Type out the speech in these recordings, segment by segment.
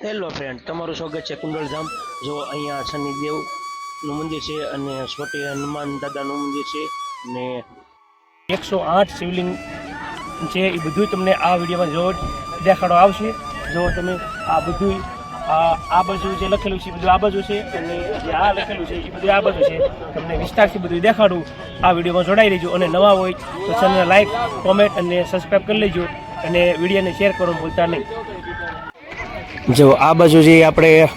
Hello friend તમારું સ્વાગત છે કુંડળધામ. જો અહીંયા શનિદેવનું મંદિર છે અને છોટી હનુમાન દાદાનું મંદિર છે અને એકસો આઠ શિવલિંગ છે, એ બધું તમને આ વિડીયોમાં જો દેખાડો આવશે. જો તમે આ બધું આ બાજુ જે લખેલું છે એ બધું આ બાજુ છે અને જે આ લખેલું છે એ બધું આ બાજુ છે. તમને વિસ્તારથી બધું દેખાડું. આ વિડીયોમાં જોડાઈ લેજો અને નવા હોય તો ચેનલને લાઈક, કોમેન્ટ અને સબસ્ક્રાઈબ કરી લેજો. અને વિડીયોને શેર કરવાનું ભૂલતા નહીં. જો આ બાજુ જે આપણે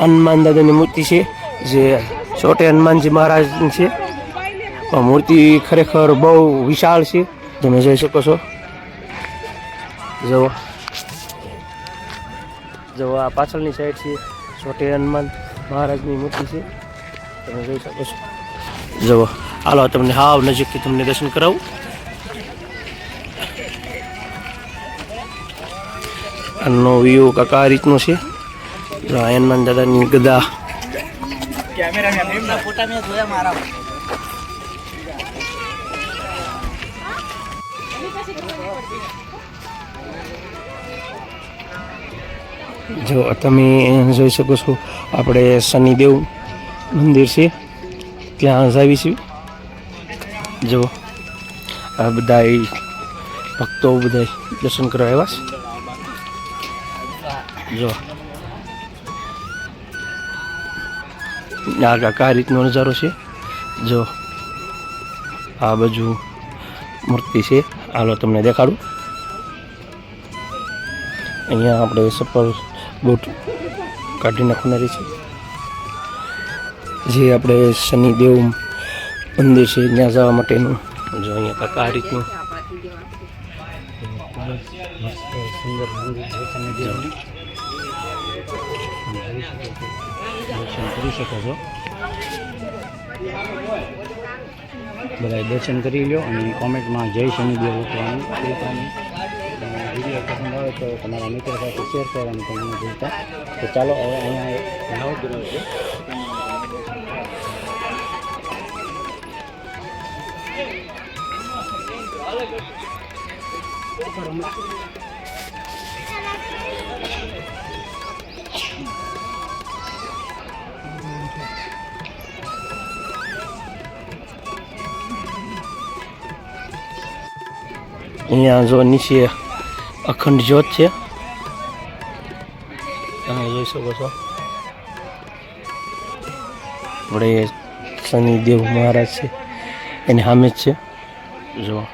હનુમાન દાદાની મૂર્તિ છે, જે છોટે હનુમાનજી મહારાજની છે મૂર્તિ ખરેખર બહુ વિશાળ છે. તમે જોઈ શકો છો. જુઓ જુઓ આ પાછળની સાઈડ છે છોટે હનુમાન મહારાજની મૂર્તિ છે. તમે જોઈ શકો છો. જુઓ હાલો, તમને હાવ નજીકથી તમને દર્શન કરાવું. આનો વ્યૂ કાકા આ રીતનો છે. જો આ હનુમાન દાદાની ગદા. જો તમે જોઈ શકો છો, આપણે શનિદેવ મંદિર છે. ત્યાં આવીશું. જો આ બધા ભક્તો બધા દર્શન કરવા આવ્યા છે. જો. આ કાંક રીતનો નજારો છે. જો. આ બાજુ મૂર્તિ છે. હાલો, તમને દેખાડું. અહીંયા આપણે સફળ બૂટ કાઢી નાખનારી છે. જે આપણે શનિદેવ મંદિર છે, ત્યાં જવા માટેનું. જો, અહીંયા કાકા આ રીતનું. સુંદર મંદિર છે દર્શન કરી શકો છો. બધા દર્શન કરી લો અને કોમેન્ટમાં જય શનિદેવ લખવાનું વીડિયો પસંદ આવે તો તમારા મિત્ર સાથે શેર કરવાનું તમને જોતા તો ચાલો હવે અહીંયા એક નવગ્રહ છે. અહીંયા જો નીચે અખંડ જ્યોત છે. તમે જોઈ શકો છો. આપણે શનિદેવ મહારાજ છે. એની સામે જ છે. જો.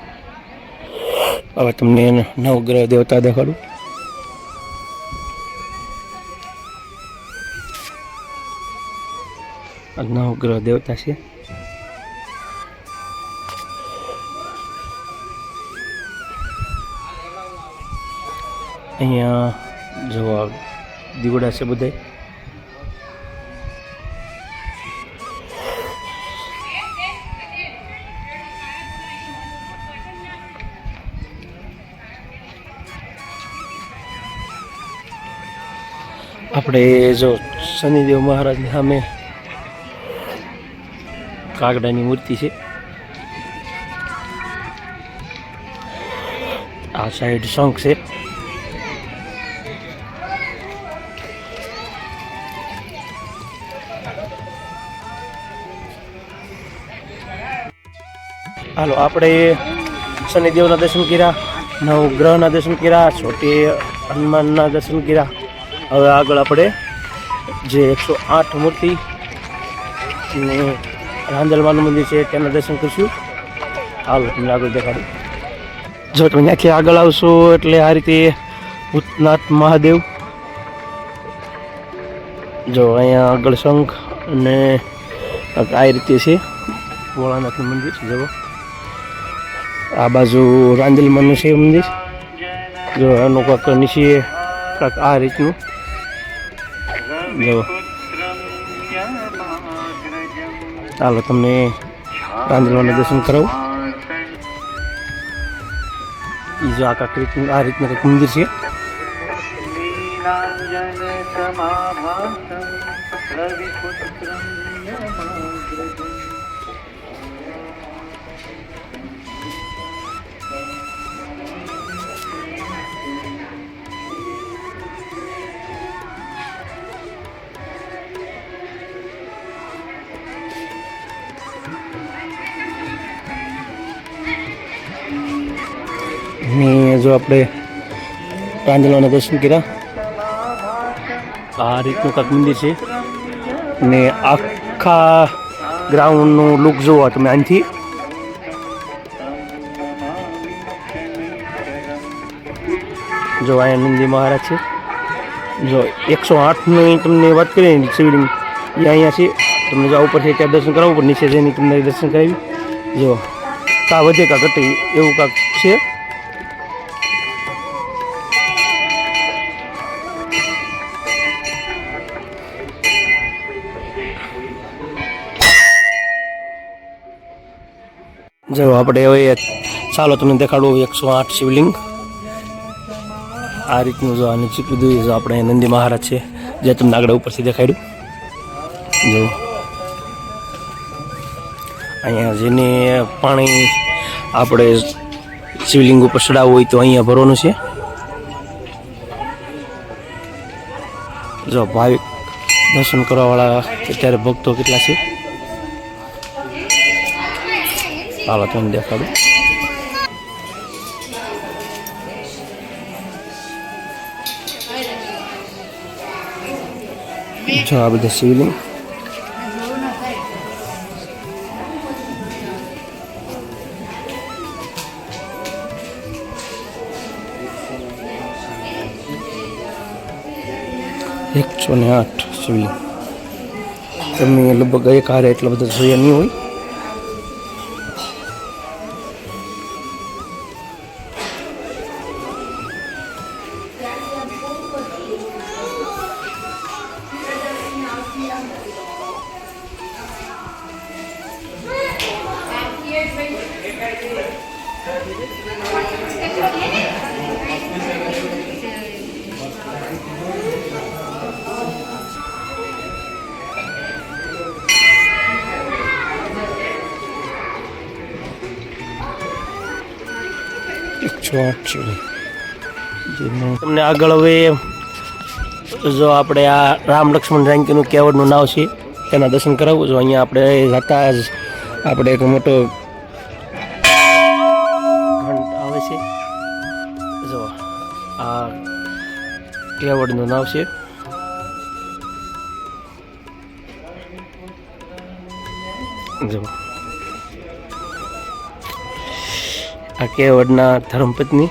હવે તમને નવગ્રહ દેવતા દેખાડું. નવગ્રહ દેવતા છે. અહીંયા જોવા દીવડા છે બધાય આપણે જો શનિદેવ મહારાજની સામે કાગડાની મૂર્તિ છે. આ સાઈડ શંખ છે. હાલો, આપણે શનિદેવના દર્શન કર્યા, નવગ્રહના દર્શન કર્યા, છોટી હનુમાનના દર્શન કર્યા. હવે આગળ આપણે જે એકસો આઠ મૂર્તિ ને રાંદલવાનું મંદિર છે, તેના દર્શન કરીશું. હાલો, તમને આગળ દેખાડું. જો તમે ત્યાંથી આગળ આવશો, એટલે આ રીતે ભૂતનાથ મહાદેવ. જો અહીંયા આગળ શંખ અને આ રીતે છે, ભોળાનાથનું મંદિર જુઓ. આ બાજુ રાંદલમાનું છે મંદિર. જો એનું કાંક નીચે કાંક આ રીતનું. જો. ચાલો તમને રાંદલમાના દર્શન કરાવું. એ જો આ કાંક રીતનું, આ રીતનું કંઈક મંદિર છે. જો આપણે પ્રાંજલોના દર્શન કર્યા. આ રીતનું કાંક મંદિર છે. ને આખા ગ્રાઉન્ડનું લુક જોવો તમે અહીંથી. જો અહીંયા નંદી મહારાજ છે. જો એકસો આઠની તમને વાત કરીએ ને શિવલિંગ એ અહીંયા છે. તમને જો આ ઉપરથી ત્યાં દર્શન કરાવવું પણ નીચે જઈને તમને દર્શન કરાવી. જો કા વધે કા ઘટે એવું કાંક છે. જો આપણે હવે ચાલો તમને દેખાડું એકસો આઠ શિવલિંગ. આ રીતનું જો આ નીચે કીધું જો આપણે નંદી મહારાજ છે, જે તમને આગળ ઉપરથી દેખાડ્યું. જો. અહીંયા જેને પાણી આપણે શિવલિંગ ઉપર ચડાવવું હોય તો અહીંયા ભરવાનું છે. જો ભાવિક દર્શન કરવાવાળા અત્યારે ભક્તો કેટલા છે? તમને દેખાડું જો આ બધા શિવલિંગ એકસો ને આઠ શિવલિંગ તમે લગભગ એક હારે એટલા બધા જોયા નહીં હોય તમને આગળ હવે જો આપણે આ રામ લક્ષ્મણ જાનકીનું કેવડનું નાવ છે, તેના દર્શન કરાવવું જો અહીંયા આપણે જતા જ આપણે એક મોટો કેવડનું નામ છે. જો. આ કેવડના ધર્મપત્ની.